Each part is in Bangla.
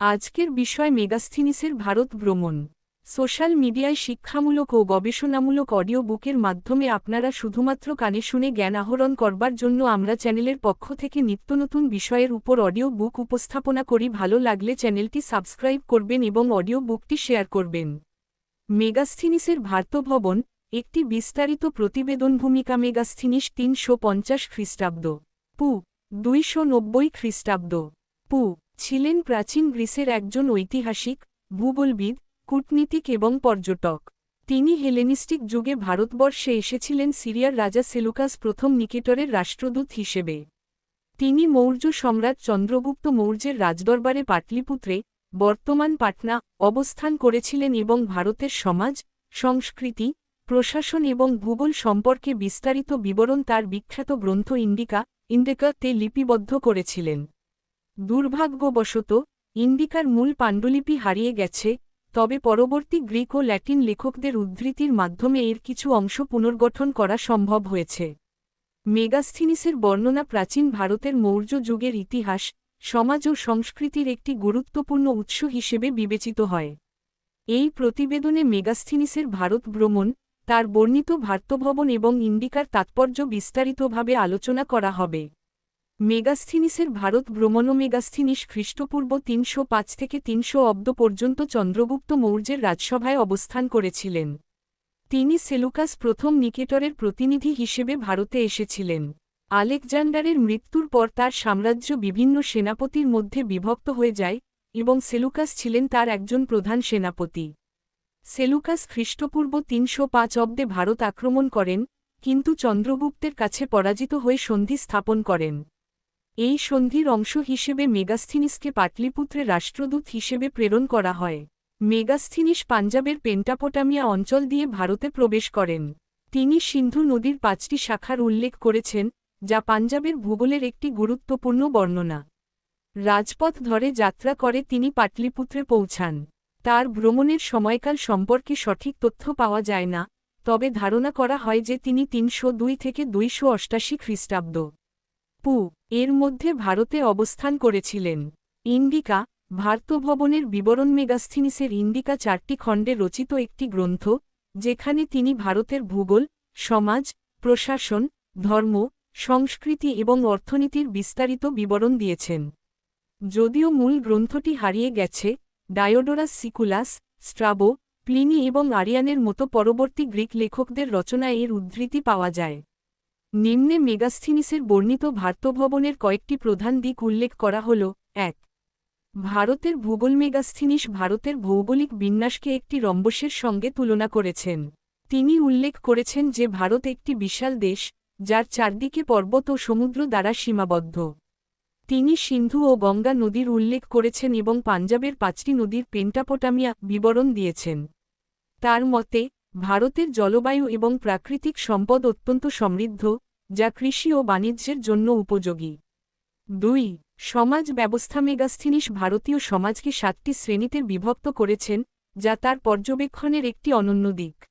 আজকের বিষয় মেগাস্থিনিসের ভারত ভ্রমণ। সোশ্যাল মিডিয়ায় শিক্ষামূলক ও গবেষণামূলক অডিও বুকের মাধ্যমে আপনারা শুধুমাত্র কানে শুনে জ্ঞান আহরণ করবার জন্য আমরা চ্যানেলের পক্ষ থেকে নিত্যনতুন বিষয়ের উপর অডিও বুক উপস্থাপনা করি। ভালো লাগলে চ্যানেলটি সাবস্ক্রাইব করবেন এবং অডিও বুকটি শেয়ার করবেন। মেগাস্থিনিসের ভারতভবন একটি বিস্তারিত প্রতিবেদন ভূমিকা মেগাস্থিনিস তিনশো পঞ্চাশ খ্রিস্টাব্দ। পু, দুইশো নব্বই খ্রিস্টাব্দ। পু ছিলেন প্রাচীন গ্রিসের একজন ঐতিহাসিক, ভূগোলবিদ, কূটনীতিক এবং পর্যটক। তিনি হেলেনিস্টিক যুগে ভারতবর্ষে এসেছিলেন সিরিয়ার রাজা সেলুকাস প্রথম নিকেটরের রাষ্ট্রদূত হিসেবে। তিনি মৌর্য সম্রাট চন্দ্রগুপ্ত মৌর্যের রাজদরবারে পাটলিপুত্রে বর্তমান পাটনা অবস্থান করেছিলেন এবং ভারতের সমাজ, সংস্কৃতি, প্রশাসন এবং ভূগোল সম্পর্কে বিস্তারিত বিবরণ তার বিখ্যাত গ্রন্থ ইন্ডিকা ইন্ডিকা তে লিপিবদ্ধ করেছিলেন। দুর্ভাগ্যবশত, ইন্ডিকার মূল পাণ্ডুলিপি হারিয়ে গেছে, তবে পরবর্তী গ্রিক ও ল্যাটিন লেখকদের উদ্ধৃতির মাধ্যমে এর কিছু অংশ পুনর্গঠন করা সম্ভব হয়েছে। মেগাস্থিনিসের বর্ণনা প্রাচীন ভারতের মৌর্য যুগের ইতিহাস, সমাজ ও সংস্কৃতির একটি গুরুত্বপূর্ণ উৎস হিসেবে বিবেচিত হয়। এই প্রতিবেদনে মেগাস্থিনিসের ভারত ভ্রমণ, তার বর্ণিত ভার্তভবন এবং ইন্ডিকার তাৎপর্য বিস্তারিতভাবে আলোচনা করা হবে। মেগাস্থিনিসের ভারত ভ্রমণ মেগাস্থিনিস খ্রিস্টপূর্ব তিনশো পাঁচ থেকে তিনশো অব্দ পর্যন্ত চন্দ্রগুপ্ত মৌর্যের রাজসভায় অবস্থান করেছিলেন। তিনি সেলুকাস প্রথম নিকেটরের প্রতিনিধি হিসেবে ভারতে এসেছিলেন। আলেকজান্ডারের মৃত্যুর পর তার সাম্রাজ্য বিভিন্ন সেনাপতির মধ্যে বিভক্ত হয়ে যায় এবং সেলুকাস ছিলেন তার একজন প্রধান সেনাপতি। সেলুকাস খ্রিস্টপূর্ব তিনশো পাঁচ অব্দে ভারত আক্রমণ করেন, কিন্তু চন্দ্রগুপ্তের কাছে পরাজিত হয়ে সন্ধি স্থাপন করেন। এই সন্ধির অংশ হিসেবে মেগাস্থিনিসকে পাটলিপুত্রে রাষ্ট্রদূত হিসেবে প্রেরণ করা হয়। মেগাস্থিনিস পাঞ্জাবের পেন্টাপোটামিয়া অঞ্চল দিয়ে ভারতে প্রবেশ করেন। তিনি সিন্ধু নদীর পাঁচটি শাখার উল্লেখ করেছেন, যা পাঞ্জাবের ভূগোলের একটি গুরুত্বপূর্ণ বর্ণনা। রাজপথ ধরে যাত্রা করে তিনি পাটলিপুত্রে পৌঁছান। তার ভ্রমণের সময়কাল সম্পর্কে সঠিক তথ্য পাওয়া যায় না, তবে ধারণা করা হয় যে তিনি তিনশো দুই থেকে দুইশো অষ্টাশি খ্রিস্টাব্দ পু এর মধ্যে ভারতে অবস্থান করেছিলেন। ইন্ডিকা, ভারতভবনের বিবরণ মেগাস্থিনিসের ইন্ডিকা চারটি খণ্ডে রচিত একটি গ্রন্থ, যেখানে তিনি ভারতের ভূগোল, সমাজ, প্রশাসন, ধর্ম, সংস্কৃতি এবং অর্থনীতির বিস্তারিত বিবরণ দিয়েছেন। যদিও মূল গ্রন্থটি হারিয়ে গেছে, ডায়োডোরাস সিকুলাস, স্ট্রাবো, প্লিনি এবং আরিয়ানের মতো পরবর্তী গ্রিক লেখকদের রচনায় এর উদ্ধৃতি পাওয়া যায়। নিম্নে মেগাস্থিনিসের বর্ণিত ভারতভবনের কয়েকটি প্রধান দিক উল্লেখ করা হল, এক, ভারতের ভূগোল মেগাস্থিনিস ভারতের ভৌগোলিক বিন্যাসকে একটি রম্বসের সঙ্গে তুলনা করেছেন। তিনি উল্লেখ করেছেন যে ভারত একটি বিশাল দেশ, যার চারদিকে পর্বত ও সমুদ্র দ্বারা সীমাবদ্ধ। তিনি সিন্ধু ও গঙ্গা নদীর উল্লেখ করেছেন এবং পাঞ্জাবের পাঁচটি নদীর পেন্টাপোটামিয়া বিবরণ দিয়েছেন। তার মতে ভারতের জলবায়ু এবং প্রাকৃতিক সম্পদ অত্যন্ত সমৃদ্ধ, যা কৃষি ও বাণিজ্যের জন্য উপযোগী। দুই, সমাজ ব্যবস্থা মেগাস্থিনিস ভারতীয় সমাজকে সাতটি শ্রেণীতে বিভক্ত করেছেন, যা তার পর্যবেক্ষণের একটি অনন্য দিক।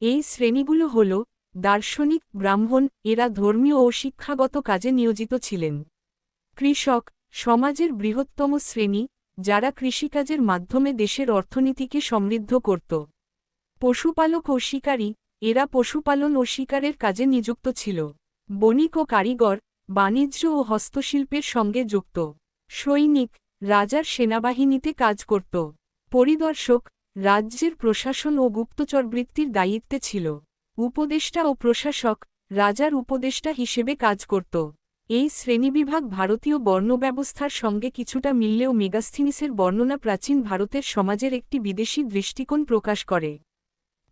এই শ্রেণীগুলো হল, দার্শনিক, ব্রাহ্মণ, এরা ধর্মীয় ও শিক্ষাগত কাজে নিয়োজিত ছিলেন। কৃষক, সমাজের বৃহত্তম শ্রেণি, যারা কৃষিকাজের মাধ্যমে দেশের অর্থনীতিকে সমৃদ্ধ করত। পশুপালক ও শিকারী, এরা পশুপালন ও শিকারের কাজে নিযুক্ত ছিল। বণিক ও কারিগর, বাণিজ্য ও হস্তশিল্পের সঙ্গে যুক্ত। সৈনিক, রাজার সেনাবাহিনীতে কাজ করত। পরিদর্শক, রাজ্যের প্রশাসন ও গুপ্তচরবৃত্তির দায়িত্বে ছিল। উপদেষ্টা ও প্রশাসক, রাজার উপদেষ্টা হিসেবে কাজ করত। এই শ্রেণীবিভাগ ভারতীয় বর্ণব্যবস্থার সঙ্গে কিছুটা মিললেও মেগাস্থিনিসের বর্ণনা প্রাচীন ভারতের সমাজের একটি বিদেশি দৃষ্টিকোণ প্রকাশ করে।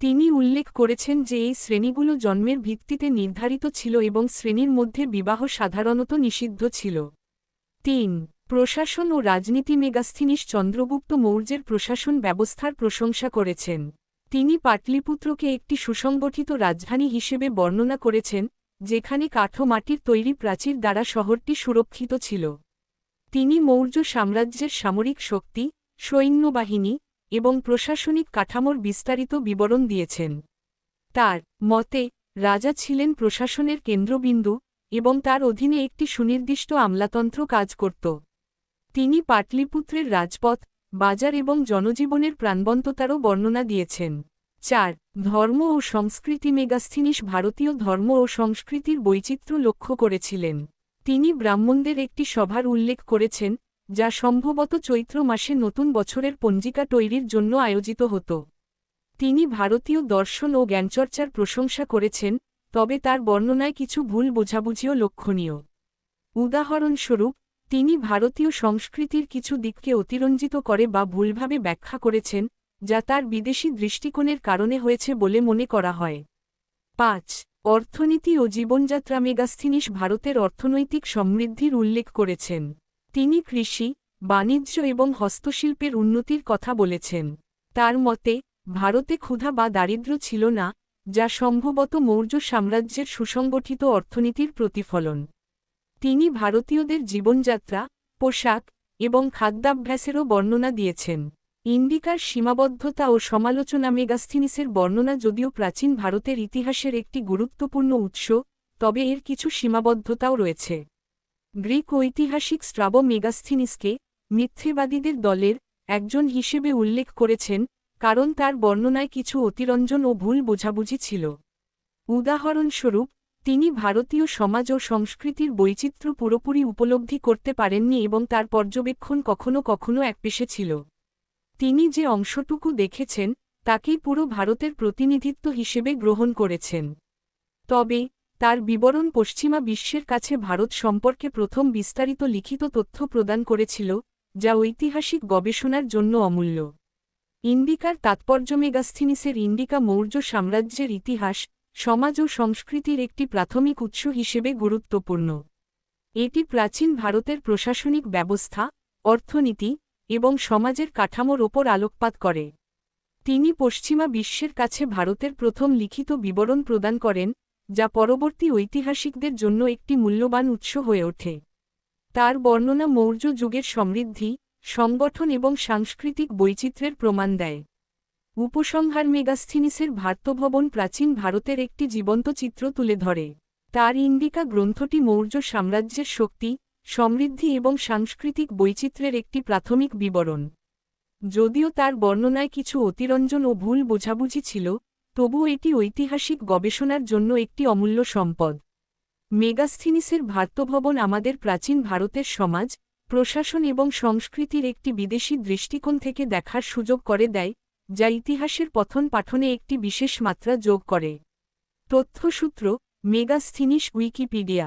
তিনি উল্লেখ করেছেন যে এই শ্রেণীগুলো জন্মের ভিত্তিতে নির্ধারিত ছিল এবং শ্রেণির মধ্যে বিবাহ সাধারণত নিষিদ্ধ ছিল। তিন, প্রশাসন ও রাজনীতি মেগাস্থিনিস চন্দ্রগুপ্ত মৌর্যের প্রশাসন ব্যবস্থার প্রশংসা করেছেন। তিনি পাটলিপুত্রকে একটি সুসংগঠিত রাজধানী হিসেবে বর্ণনা করেছেন, যেখানে কাঠো মাটির তৈরি প্রাচীর দ্বারা শহরটি সুরক্ষিত ছিল। তিনি মৌর্য সাম্রাজ্যের সামরিক শক্তি, সৈন্যবাহিনী এবং প্রশাসনিক কাঠামোর বিস্তারিত বিবরণ দিয়েছেন। তার মতে, রাজা ছিলেন প্রশাসনের কেন্দ্রবিন্দু এবং তার অধীনে একটি সুনির্দিষ্ট আমলাতন্ত্র কাজ করত। তিনি পাটলিপুত্রের রাজপথ, বাজার এবং জনজীবনের প্রাণবন্ততারও বর্ণনা দিয়েছেন। চার, ধর্ম ও সংস্কৃতি মেগাস্থিনিস ভারতীয় ধর্ম ও সংস্কৃতির বৈচিত্র্য লক্ষ্য করেছিলেন। তিনি ব্রাহ্মণদের একটি সভার উল্লেখ করেছেন যা সম্ভবত চৈত্র মাসে নতুন বছরের পঞ্জিকা তৈরির জন্য আয়োজিত হতো। তিনি ভারতীয় দর্শন ও জ্ঞানচর্চার প্রশংসা করেছেন, তবে তার বর্ণনায় কিছু ভুল বোঝাবুঝিও লক্ষণীয়। উদাহরণস্বরূপ, তিনি ভারতীয় সংস্কৃতির কিছু দিককে অতিরঞ্জিত করে বা ভুলভাবে ব্যাখ্যা করেছেন, যা তার বিদেশি দৃষ্টিকোণের কারণে হয়েছে বলে মনে করা হয়। পাঁচ, অর্থনীতি ও জীবনযাত্রা মেগাস্থিনিস ভারতের অর্থনৈতিক সমৃদ্ধির উল্লেখ করেছেন। তিনি কৃষি, বাণিজ্য এবং হস্তশিল্পের উন্নতির কথা বলেছেন। তার মতে, ভারতে ক্ষুধা বা দারিদ্র্য ছিল না, যা সম্ভবত মৌর্য সাম্রাজ্যের সুসংগঠিত অর্থনীতির প্রতিফলন। তিনি ভারতীয়দের জীবনযাত্রা, পোশাক এবং খাদ্যাভ্যাসেরও বর্ণনা দিয়েছেন। ইন্ডিকার সীমাবদ্ধতা ও সমালোচনা মেগাস্থিনিসের বর্ণনা যদিও প্রাচীন ভারতের ইতিহাসের একটি গুরুত্বপূর্ণ উৎস, তবে এর কিছু সীমাবদ্ধতাও রয়েছে। গ্রিক ঐতিহাসিক স্ট্রাব মেগাস্থিনিসকে মিথ্যেবাদীদের দলের একজন হিসেবে উল্লেখ করেছেন, কারণ তার বর্ণনায় কিছু অতিরঞ্জন ও ভুল বোঝাবুঝি ছিল। উদাহরণস্বরূপ, তিনি ভারতীয় সমাজ ও সংস্কৃতির বৈচিত্র্য পুরোপুরি উপলব্ধি করতে পারেননি এবং তার পর্যবেক্ষণ কখনও কখনও একপেশে ছিল। তিনি যে অংশটুকু দেখেছেন, তাকেই পুরো ভারতের প্রতিনিধিত্ব হিসেবে গ্রহণ করেছেন। তবে তার বিবরণ পশ্চিমা বিশ্বের কাছে ভারত সম্পর্কে প্রথম বিস্তারিত লিখিত তথ্য প্রদান করেছিল, যা ঐতিহাসিক গবেষণার জন্য অমূল্য। ইন্ডিকার তাৎপর্য মেগাস্থিনিসের ইন্ডিকা মৌর্য সাম্রাজ্যের ইতিহাস, সমাজ ও সংস্কৃতির একটি প্রাথমিক উৎস হিসেবে গুরুত্বপূর্ণ। এটি প্রাচীন ভারতের প্রশাসনিক ব্যবস্থা, অর্থনীতি এবং সমাজের কাঠামোর ওপর আলোকপাত করে। তিনি পশ্চিমা বিশ্বের কাছে ভারতের প্রথম লিখিত বিবরণ প্রদান করেন যা পরবর্তী ঐতিহাসিকদের জন্য একটি মূল্যবান উৎস হয়ে ওঠে। তার বর্ণনা মৌর্য যুগের সমৃদ্ধি, সংগঠন এবং সাংস্কৃতিক বৈচিত্র্যের প্রমাণ দেয়। উপসংহার মেগাস্থিনিসের ভার্তভবন প্রাচীন ভারতের একটি জীবন্ত চিত্র তুলে ধরে। তার ইন্ডিকা গ্রন্থটি মৌর্য সাম্রাজ্যের শক্তি, সমৃদ্ধি এবং সাংস্কৃতিক বৈচিত্র্যের একটি প্রাথমিক বিবরণ। যদিও তার বর্ণনায় কিছু অতিরঞ্জন ও ভুল বোঝাবুঝি ছিল তবু এটি ঐতিহাসিক গবেষণার জন্য একটি অমূল্য সম্পদ। মেগাস্থিনিসের ভার্তভবন আমাদের প্রাচীন ভারতের সমাজ, প্রশাসন এবং সংস্কৃতির একটি বিদেশি দৃষ্টিকোণ থেকে দেখার সুযোগ করে দেয়, যা ইতিহাসের পথন পাঠনে একটি বিশেষ মাত্রা যোগ করে। তথ্যসূত্র, মেগাস্থিনিস উইকিপিডিয়া